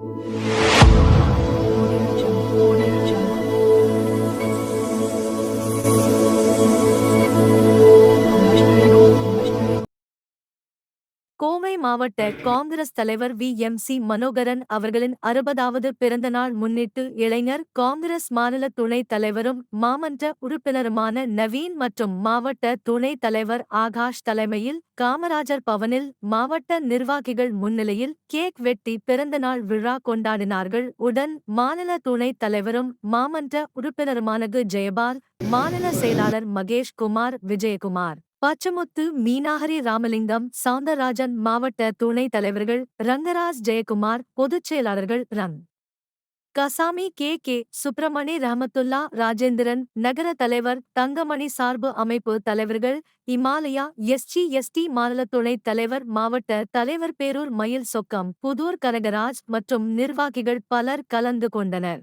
Thank you. Kovai மாவட்ட காங்கிரஸ் தலைவர் we. M. C. Manoharan அவர்களின் அறுபதாவது பிறந்தநாள் முன்னிட்டு இளைஞர் காங்கிரஸ் மாநில துணைத் தலைவரும் மாமன்ற உறுப்பினருமான நவீன் மற்றும் மாவட்ட துணைத் தலைவர் ஆகாஷ் தலைமையில் காமராஜர் பவனில் மாவட்ட நிர்வாகிகள் முன்னிலையில் கேக் வெட்டி பிறந்தநாள் விழா கொண்டாடினார்கள். உடன் மாநில துணைத் தலைவரும் மாமன்ற உறுப்பினருமானகு ஜெயபால் மாநில செயலாளர் மகேஷ் குமார் விஜயகுமார். பச்சமுத்து மீனாஹரி ராமலிங்கம் சவுந்தரராஜன் மாவட்ட துணைத் தலைவர்கள் ரங்கராஜ் ஜெயக்குமார் பொதுச் செயலாளர்கள் Rangasamy K. K. Subramani ரஹமத்துல்லா ராஜேந்திரன் நகர தலைவர் தங்கமணி சார்பு அமைப்பு தலைவர்கள் இமாலயா எஸ்ஜி எஸ்டி மாநில துணைத் தலைவர் மாவட்ட தலைவர் பேரூர் மயில் சொக்கம் புதூர் கனகராஜ் மற்றும் நிர்வாகிகள் பலர் கலந்து கொண்டனர்.